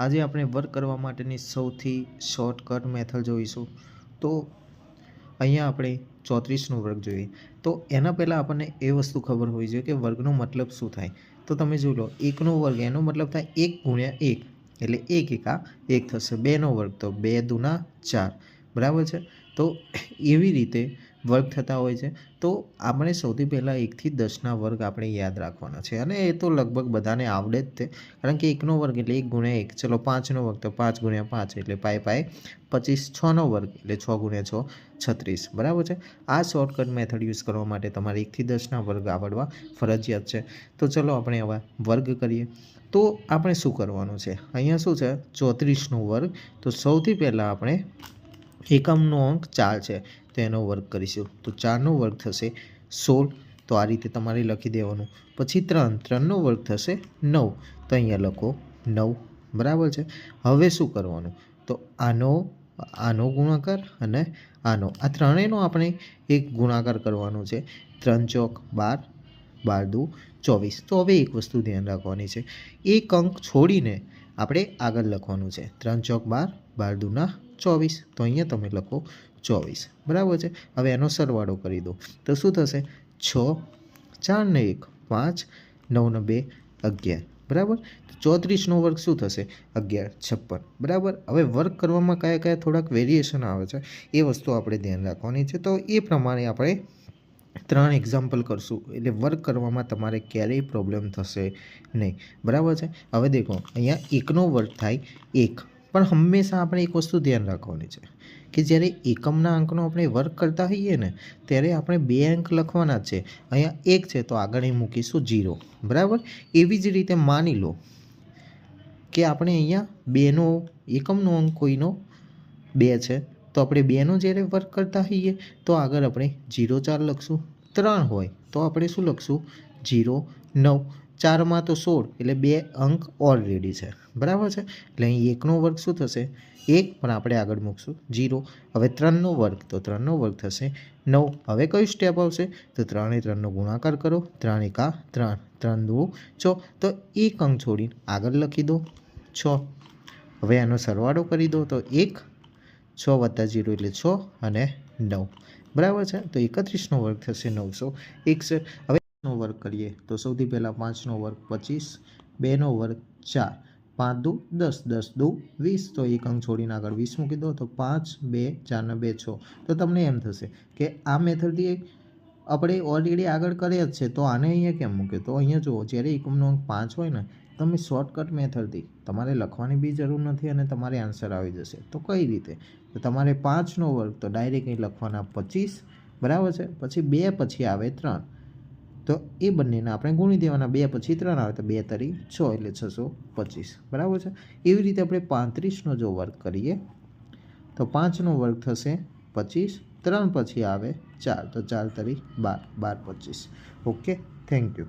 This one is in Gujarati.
આજે આપણે વર્ક કરવા માટેની સૌથી શોર્ટકટ મેથડ જોઈશું. તો અહીંયા આપણે ચોત્રીસનો વર્ગ જોઈએ. તો એના પહેલાં આપણને એ વસ્તુ ખબર હોવી જોઈએ કે વર્ગનો મતલબ શું થાય. તો તમે જોઈ લો, એકનો વર્ગ એનો મતલબ થાય એક ગુણ્યા એક. એટલે એક એકા એક થશે. બેનો વર્ગ તો બે દુના ચાર. બરાબર છે? તો એવી રીતે વર્ગ થતા હોય છે. તો આપણે સૌથી પહેલાં એકથી દસના વર્ગ આપણે યાદ રાખવાના છે. અને એ તો લગભગ બધાને આવડે જ તે. કારણ કે એકનો વર્ગ એટલે એક ગુણ્યા એક. ચલો પાંચનો વર્ગ તો પાંચ ગુણ્યા પાંચ એટલે પાય પાય પચીસ. છનો વર્ગ એટલે છ ગુણ્યા છ છત્રીસ. બરાબર છે? આ શોર્ટકટ મેથડ યુઝ કરવા માટે તમારે એકથી દસના વર્ગ આવડવા ફરજિયાત છે. તો ચલો આપણે હવે વર્ગ કરીએ. તો આપણે શું કરવાનું છે? અહીંયા શું છે? ચોત્રીસનો વર્ગ. તો સૌથી પહેલાં આપણે એકમનો અંક ચાર છે. તો એનો વર્ગ કરીશું. તો ચારનો વર્ગ થશે સોળ. તો આ રીતે તમારે લખી દેવાનું. પછી ત્રણ. ત્રણનો વર્ગ થશે નવ. તો અહીંયા લખો નવ. બરાબર છે? હવે શું કરવાનું? તો આનો આનો ગુણાકાર અને આનો. આ ત્રણેયનો આપણે એક ગુણાકાર કરવાનો છે. ત્રણ ચોક બાર બાર દુ ચોવીસ. તો હવે એક વસ્તુ ધ્યાન રાખવાની છે. એક અંક છોડીને આપણે આગળ લખવાનું છે. ત્રણ ચોક બાર બાર દુના ચોવીસ. તો અહીંયા તમે લખો ચોવીસ. બરાબર છે? હવે એનો સરવાળો કરી દો. તો શું થશે? છ, ચાર ને એક, પાંચ, નવ ને બે, અગિયાર. બરાબર? ચોત્રીસનો વર્ગ શું થશે? અગિયાર, છપ્પન. બરાબર? હવે વર્ક કરવામાં કયા કયા થોડાક વેરિએશન આવે છે, એ વસ્તુ આપણે ધ્યાન રાખવાની છે. તો એ પ્રમાણે આપણે ત્રણ એક્ઝામ્પલ કરશું. એટલે વર્ક કરવામાં તમારે ક્યારેય પ્રોબ્લેમ થશે નહીં. બરાબર છે? હવે દેખો, અહીંયા એકનો વર્ક થાય એક. પણ હંમેશા આપણે એક વસ્તુ ધ્યાન રાખવાની છે. કે જ્યારે એકમના અંકનો આપણે વર્ક કરતા હોઈએ ને, ત્યારે આપણે બે અંક લખવાના છે. અહીંયા એક છે તો આગળ એ મૂકીશું જીરો. બરાબર? એવી જ રીતે માની લો કે આપણે અહીંયા બેનો, એકમનો અંક કોઈનો બે છે. તો આપણે બેનો જ્યારે વર્ક કરતા હોઈએ, તો આગળ આપણે જીરો ચાર લખશું. ત્રણ હોય તો આપણે શું લખશું? જીરો, નવ. ચારમાં તો સોળ, એટલે બે અંક ઓલરેડી છે. બરાબર છે? એટલે અહીં એકનો વર્ગ શું થશે? એક, પણ આપણે આગળ મૂકશું. જીરો. હવે ત્રણનો વર્ગ, તો ત્રણનો વર્ગ થશે નવ. હવે કયું સ્ટેપ આવશે? તો ત્રણે ત્રણનો ગુણાકાર કરો. ત્રણ એકા ત્રણ. ત્રણ દો, છ. તો એક અંક છોડીને આગળ લખી દો. છ. હવે આનો સરવાળો કરી દો. તો એક, છ વત્તા જીરો એટલે છ અને નવ. બરાબર છે? તો એકત્રીસનો વર્ગ થશે નવસો એકસઠ હવે નો વર્ગ કરીએ. તો સૌથી પહેલાં પાંચનો વર્ગ પચીસ બેનો વર્ગ ચાર. પાંચ દુ દસ દસ દુ વીસ. તો એક અંક છોડીને આગળ વીસ મૂકી દો તો પાંચ, બે ચારને બે, છ. તો તમને એમ થશે કે આ મેથડથી આપણે ઓલરેડી આગળ કર્યા જ છે. તો આને અહીંયા કેમ મૂક્યો? તો અહીંયા જુઓ, જ્યારે એકમનો અંક પાંચ હોય ને, તમે શોર્ટકટ મેથડથી તમારે લખવાની બી જરૂર નથી અને તમારે આન્સર આવી જશે. તો કઈ રીતે? તો તમારે પાંચનો વર્ગ તો ડાયરેક્ટ અહીં લખવાના પચીસ, બરાબર છે? પછી બે, પછી આવે ત્રણ. તો એ બંનેને આપણે ગુણી દેવાના. બે પછી ત્રણ આવે તો બે તરી છ એટલે છસો પચીસ. બરાબર છે? એવી રીતે આપણે પાંત્રીસનો જો વર્ગ કરીએ, તો પાંચનો વર્ગ થશે પચીસ, ત્રણ પછી આવે ચાર. તો ચાર તરી બાર બાર પચીસ. ઓકે? Thank you.